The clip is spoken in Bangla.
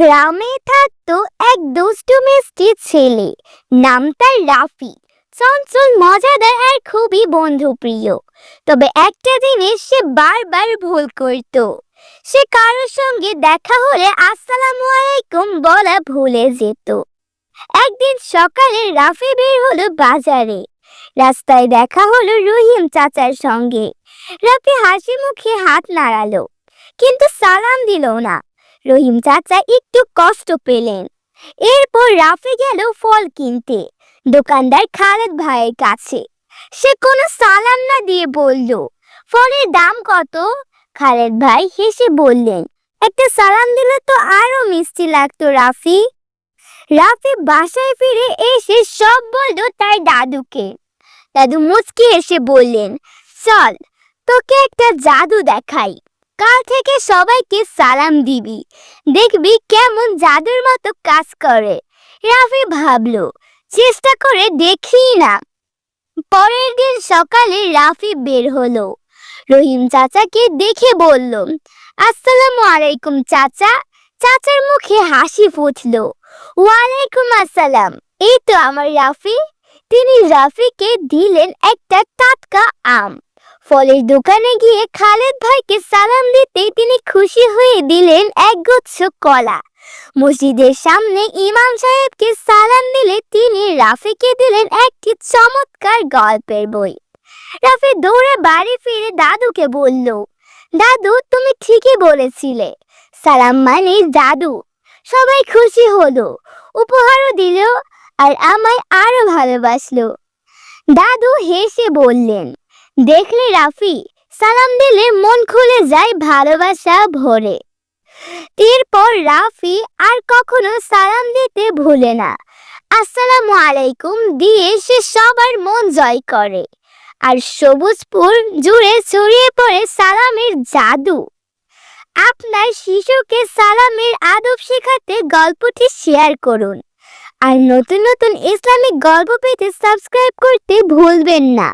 গ্রামে থাকতো এক দুষ্টু মিষ্টি ছেলে। নাম তার রাফি। চঞ্চল, মজাদার আর খুবই বন্ধুপ্রিয়। তবে একটা জিনিস সে বারবার ভুল করত। সে কারোর সঙ্গে দেখা হলে আসসালামু আলাইকুম বলা ভুলে যেত। একদিন সকালে রাফি বের হলো বাজারে। রাস্তায় দেখা হলো রহিম চাচার সঙ্গে। রাফি হাসি মুখে হাত নাড়ালো, কিন্তু সালাম দিল না। রহিম চাচা একটু কষ্ট পেলেন। এরপর রাফি গেল ফল কিনতে। দোকানদার খালেদ ভাইয়ের কাছে। সে কোনো সালাম না দিয়ে বলল, ফলের দাম কত? খালেদ ভাই হেসে বললেন, একটা সালাম দিলে তো আরও মিষ্টি লাগতো রাফি। রাফি বাসায় ফিরে এসে সব বলল তার দাদুকে। দাদু মুচকি এসে বললেন, চল, তোকে একটা জাদু দেখাই। কাল থেকে সবাইকে সালাম দিবি। দেখবি কেমন জাদুর মতো কাজ করে। রাফি ভাবলো, চেষ্টা করে দেখি না। পরের দিন সকালে রাফি বের হলো। রহিম চাচাকে দেখে বলল, আসসালামু আলাইকুম চাচা। চাচার মুখে হাসি ফুটলো। ওয়ালাইকুম আসসালাম। এই তো আমার রাফি। তিনি রাফিকে দিলেন একটা টাটকা আম। ফলের দোকানে গিয়ে খালেদ ভাইকে সালাম দিতে তিনি খুশি হয়ে দিলেন একগুচ্ছ কলা। মসজিদের সামনে ইমাম সাহেবকে সালাম দিলে তিনি রাফিকে দিলেন একটি চমৎকার গল্পের বই। রাফি দৌড়ে বাড়ি ফিরে দাদুকে বলল, দাদু, তুমি ঠিকই বলেছিলে। সালাম মানে দাদু সবাই খুশি হলো, উপহারও দিল আর আমায় আরও ভালোবাসলো। দাদু হেসে বললেন দেখলে রাফি, সালাম দিলে মন খুলে যায় ভালোবাসা ভরে। এরপর রাফি আর কখনো সালাম দিতে ভুলে না। আসসালামু আলাইকুম দিয়ে সে সবার মন জয় করে। আর সবুজপুর জুড়ে ছড়িয়ে পড়ে সালামের জাদু। আপনার শিশুকে সালামের আদব শেখাতে গল্পটি শেয়ার করুন। আর নতুন নতুন ইসলামিক গল্প পেতে সাবস্ক্রাইব করতে ভুলবেন না।